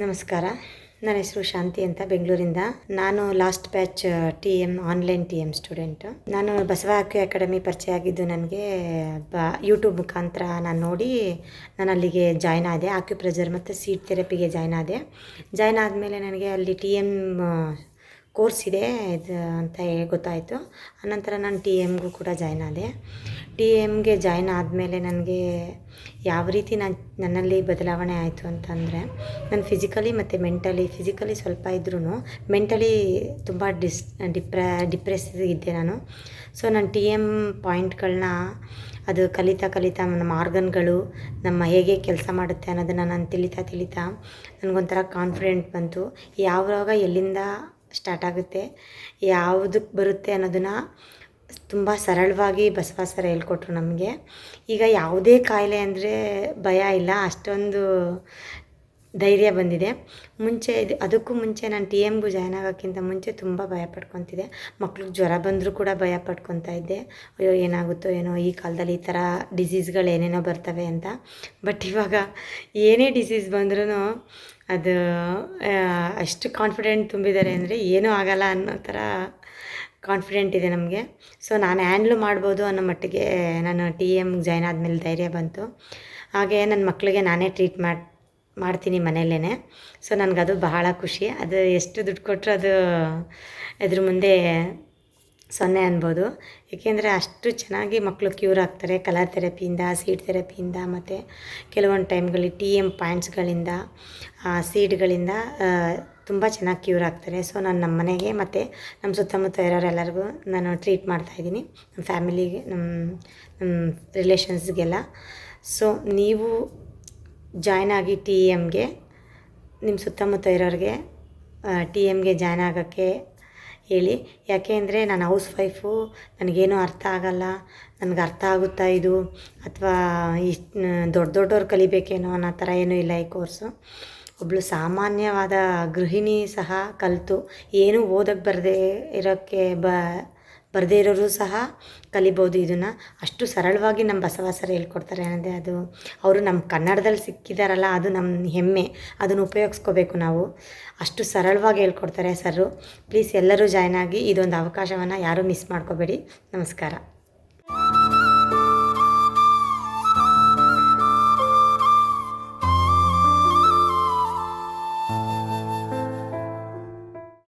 ನಮಸ್ಕಾರ. ನನ್ನ ಹೆಸರು ಶಾಂತಿ ಅಂತ ಬೆಂಗಳೂರಿಂದ. ನಾನು last batch T M online T M student ನಾನು ಬಸವ ಆಕ್ಯು ಅಕಾಡೆಮಿ ಪರಿಚಯ ಆಗಿದ್ದು ನನಗೆ, ಬ ಯೂಟ್ಯೂಬ್ ಮುಖಾಂತರ ನಾನು ನೋಡಿ ನಾನು ಅಲ್ಲಿಗೆ ಜಾಯ್ನ್ ಆದೆ. ಆಕ್ಯುಪ್ರೆಜರ್ ಮತ್ತು ಸೀಟ್ ಥೆರಪಿಗೆ ಜಾಯ್ನ್ ಆದೆ. ಜಾಯ್ನ್ ಆದಮೇಲೆ ನನಗೆ ಅಲ್ಲಿ ಟಿ ಎಂ ಕೋರ್ಸ್ ಇದೆ, ಇದು ಅಂತ ಹೇಳಿ ಗೊತ್ತಾಯಿತು. ಆನಂತರ ನಾನು ಟಿ ಎಮ್ಗೂ ಕೂಡ ಜಾಯ್ನ್ ಆದೆ. ಟಿ ಎಮ್ಗೆ ಜಾಯ್ನ್ ಆದಮೇಲೆ ನನಗೆ ಯಾವ ರೀತಿ ನಾನು, ನನ್ನಲ್ಲಿ ಬದಲಾವಣೆ ಆಯಿತು ಅಂತಂದರೆ, ನಾನು ಫಿಸಿಕಲಿ ಮತ್ತು ಮೆಂಟಲಿ ಫಿಸಿಕಲಿ ಸ್ವಲ್ಪ ಇದ್ರೂ ಮೆಂಟಲಿ ತುಂಬ ಡಿಸ್ ಡಿಪ್ರ ಡಿಪ್ರೆಸ್ ಇದ್ದೆ ನಾನು. ಸೊ ನಾನು ಟಿ ಎಂ ಪಾಯಿಂಟ್ಗಳನ್ನ, ಅದು ಕಲಿತಾ ಕಲಿತಾ ನಮ್ಮ ಆರ್ಗನ್ಗಳು, ನಮ್ಮ ಹೇಗೆ ಕೆಲಸ ಮಾಡುತ್ತೆ ಅನ್ನೋದನ್ನು ನಾನು ತಿಳಿತಾ ತಿಳಿತಾ, ನನಗೊಂಥರ ಕಾನ್ಫಿಡೆಂಟ್ ಬಂತು. ಯಾವಾಗ ಎಲ್ಲಿಂದ ಸ್ಟಾರ್ಟ್ ಆಗುತ್ತೆ. ಯಾವುದಕ್ಕೆ ಬರುತ್ತೆ ಅನ್ನೋದನ್ನು ತುಂಬ ಸರಳವಾಗಿ ಬಸವ ಸರ್ ಹೇಳ್ಕೊಟ್ರು ನಮಗೆ. ಈಗ ಯಾವುದೇ ಕಾಯಿಲೆ ಅಂದರೆ ಭಯ ಇಲ್ಲ, ಅಷ್ಟೊಂದು ಧೈರ್ಯ ಬಂದಿದೆ. ಮುಂಚೆ ಇದು, ಅದಕ್ಕೂ ಮುಂಚೆ ನಾನು ಟಿ ಎಮ್ಗೂ ಜಾಯ್ನ್ ಆಗೋಕ್ಕಿಂತ ಮುಂಚೆ ತುಂಬ ಭಯ ಪಡ್ಕೊತಿದ್ದೆ. ಮಕ್ಳಿಗೆ ಜ್ವರ ಬಂದರೂ ಕೂಡ ಭಯ ಪಡ್ಕೊತಾ ಇದ್ದೆ. ಅಯ್ಯೋ, ಏನಾಗುತ್ತೋ ಏನೋ, ಈ ಕಾಲದಲ್ಲಿ ಈ ಥರ ಡಿಸೀಸ್ಗಳು ಏನೇನೋ ಬರ್ತವೆ ಅಂತ. ಬಟ್ ಇವಾಗ ಏನೇ ಡಿಸೀಸ್ ಬಂದ್ರೂ ಅದು ಅಷ್ಟು ಕಾನ್ಫಿಡೆಂಟ್ ತುಂಬಿದ್ದಾರೆ ಅಂದರೆ ಏನೂ ಆಗಲ್ಲ ಅನ್ನೋ ಥರ ಕಾನ್ಫಿಡೆಂಟ್ ಇದೆ ನಮಗೆ. ಸೊ ನಾನು ಹ್ಯಾಂಡ್ಲು ಮಾಡ್ಬೋದು ಅನ್ನೋ ಮಟ್ಟಿಗೆ ನಾನು ಟಿ ಎಮ್ಗೆ ಜಾಯ್ನ್ ಆದಮೇಲೆ ಧೈರ್ಯ ಬಂತು. ಹಾಗೆ ನನ್ನ ಮಕ್ಕಳಿಗೆ ನಾನೇ ಟ್ರೀಟ್ ಮಾಡಿ, ಮಾಡ್ತೀನಿ ಮನೆಯಲ್ಲೇ ಸೊ ನನಗದು ಬಹಳ ಖುಷಿ. ಅದು ಎಷ್ಟು ದುಡ್ಡು ಕೊಟ್ಟರು ಅದು ಇದ್ರ ಮುಂದೆ ಸೊನ್ನೆ ಅನ್ಬೋದು. ಏಕೆಂದರೆ ಅಷ್ಟು ಚೆನ್ನಾಗಿ ಮಕ್ಕಳು ಕ್ಯೂರ್ ಆಗ್ತಾರೆ. ಕಲರ್ ಥೆರಪಿಯಿಂದ ಸೀಡ್ ಥೆರಪಿಯಿಂದ ಮತ್ತು ಕೆಲವೊಂದು ಟೈಮ್ಗಳಲ್ಲಿ ಟಿ ಎಂ ಪಾಯಿಂಟ್ಸ್ಗಳಿಂದ ಸೀಡ್ಗಳಿಂದ ತುಂಬ ಚೆನ್ನಾಗಿ ಕ್ಯೂರ್ ಆಗ್ತಾರೆ. ಸೊ ನಾನು ನಮ್ಮ ಮನೆಗೆ ಮತ್ತು ನಮ್ಮ ಸುತ್ತಮುತ್ತ ಇರೋರೆಲ್ಲರಿಗೂ ನಾನು ಟ್ರೀಟ್ ಮಾಡ್ತಾಯಿದ್ದೀನಿ ನಮ್ಮ ಫ್ಯಾಮಿಲಿಗೆ ನಮ್ಮ ನಮ್ಮ ರಿಲೇಷನ್ಸ್ಗೆಲ್ಲ ಸೊ ನೀವು ಜಾಯ್ನ್ ಆಗಿ ಟಿ ಎಮ್ಗೆ ನಿಮ್ಮ ಸುತ್ತಮುತ್ತ ಇರೋರಿಗೆ ಟಿ ಎಮ್ಗೆ ಜಾಯ್ನ್ ಆಗೋಕ್ಕೆ ಹೇಳಿ. ಯಾಕೆ ಅಂದರೆ ನಾನು ಹೌಸ್ ವೈಫು ನನಗೇನು ಅರ್ಥ ಆಗಲ್ಲ. ನನಗೆ ಅರ್ಥ ಆಗುತ್ತಾ ಇದು? ಅಥವಾ ಇಷ್ಟು ದೊಡ್ಡ ದೊಡ್ಡವ್ರು ಕಲಿಬೇಕೇನೋ ಅನ್ನೋ ಥರ ಏನೂ ಇಲ್ಲ ಈ ಕೋರ್ಸು. ಒಬ್ಬಳು ಸಾಮಾನ್ಯವಾದ ಗೃಹಿಣಿ ಸಹ ಕಲಿತು. ಏನೂ ಓದಕ್ಕೆ ಬರದೇ ಇರೋಕ್ಕೆ ಬ ಬರದೇ ಇರೋರು ಸಹ ಕಲಿಬೋದು ಇದನ್ನು. ಅಷ್ಟು ಸರಳವಾಗಿ ನಮ್ಮ ಬಸವ ಸರ್ ಹೇಳ್ಕೊಡ್ತಾರೆ ಅನ್ನೋದೆ ಅದು, ಅವರು ನಮ್ಮ ಕನ್ನಡದಲ್ಲಿ ಸಿಕ್ಕಿದಾರಲ್ಲ, ಅದು ನಮ್ಮ ಹೆಮ್ಮೆ, ಅದನ್ನು ಉಪಯೋಗಿಸ್ಕೋಬೇಕು ನಾವು. ಅಷ್ಟು ಸರಳವಾಗಿ ಹೇಳ್ಕೊಡ್ತಾರೆ ಸರ್ರು. ಪ್ಲೀಸ್ ಎಲ್ಲರೂ ಜಾಯ್ನ್ ಆಗಿ ಇದೊಂದು ಅವಕಾಶವನ್ನು ಯಾರೂ ಮಿಸ್ ಮಾಡ್ಕೋಬೇಡಿ. ನಮಸ್ಕಾರ.